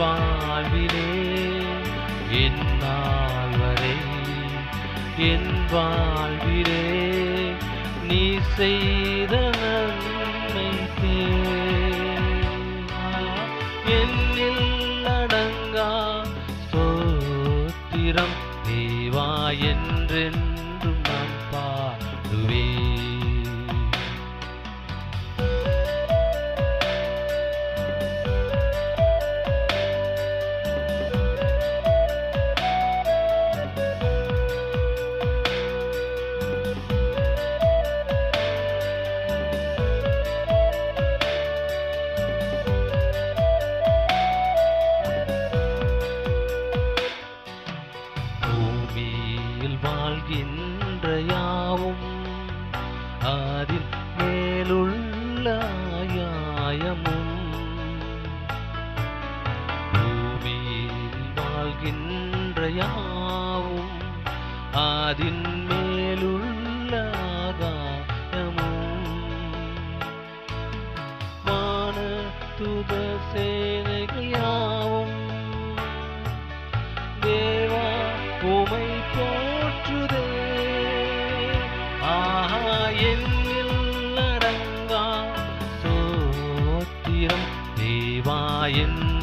வாழ்விலே என் நாள் வரை என் வாழ்விலே நீ செய்த நன்மைக்கே என்னில் அடங்கா ஸ்தோத்திரம் தேவா என்றென்றும் பூமியில் வாழ்கின்ற யாவும் அதில் மேலுள்ள யாயமும் பூமியில் வாழ்கின்ற யாவும் அதின் மேலுள்ள ஆகாயமும் வான துத சேனைகள்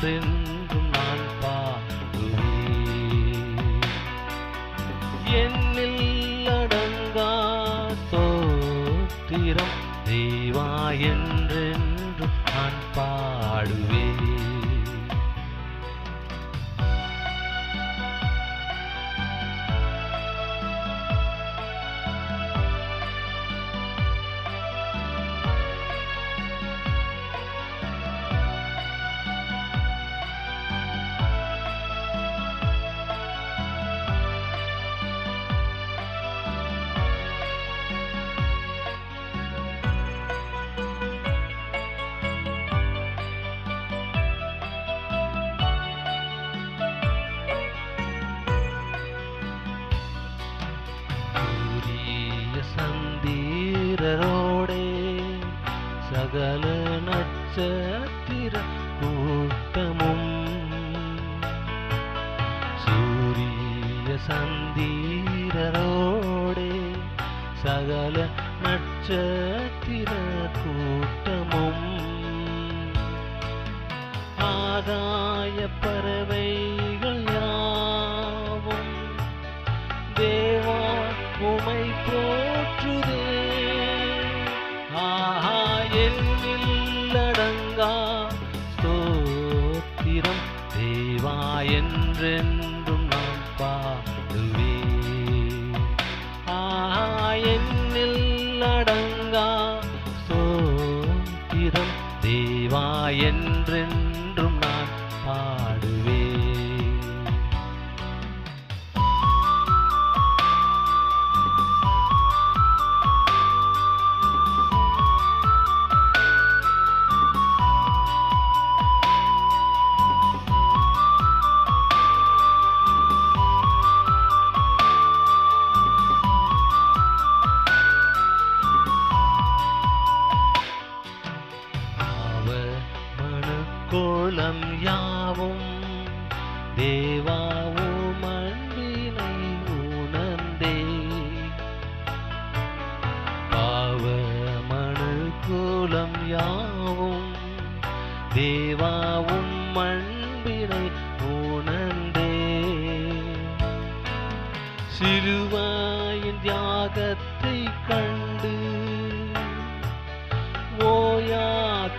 தேவா சகல நட்சத்திர கூட்டமும் சூரிய சந்தீரரோடே சகல நட்சத்திர கூட்டமும் ஆகாய பறவைகள் என்றென்றும் நான் பாடுவேன் ஆஹா என்னில் அடங்கா ஸ்தோத்திரம் தேவா என்றென்றும் நான் பா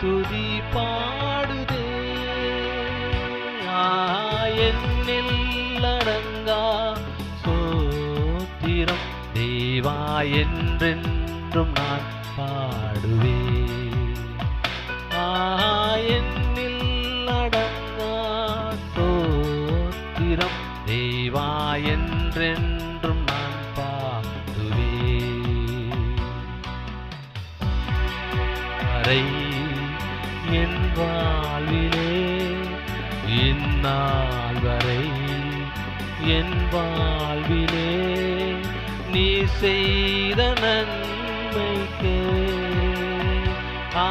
துதி பாடுதே. ஆ, என்னில் அடங்கா சோத்திரம். தேவா என்றென்றும் நான் பாடுவே. ஆ, என்னில் அடங்கா சோத்திரம். தேவா என்றென்றும் நான் பாடுவேன் வரை வாழ்விலே இந்நாள் வரை என் வாழ்விலே நீ செய்த நன்மைக்கு ஆ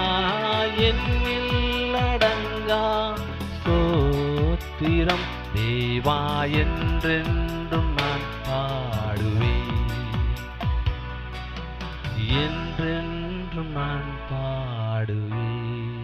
என்னில் அடங்கா ஸ்தோத்திரம். தேவா என்றென்றும் நான் பாடுவேன். என்றென்றும் நான் பாடுவேன்.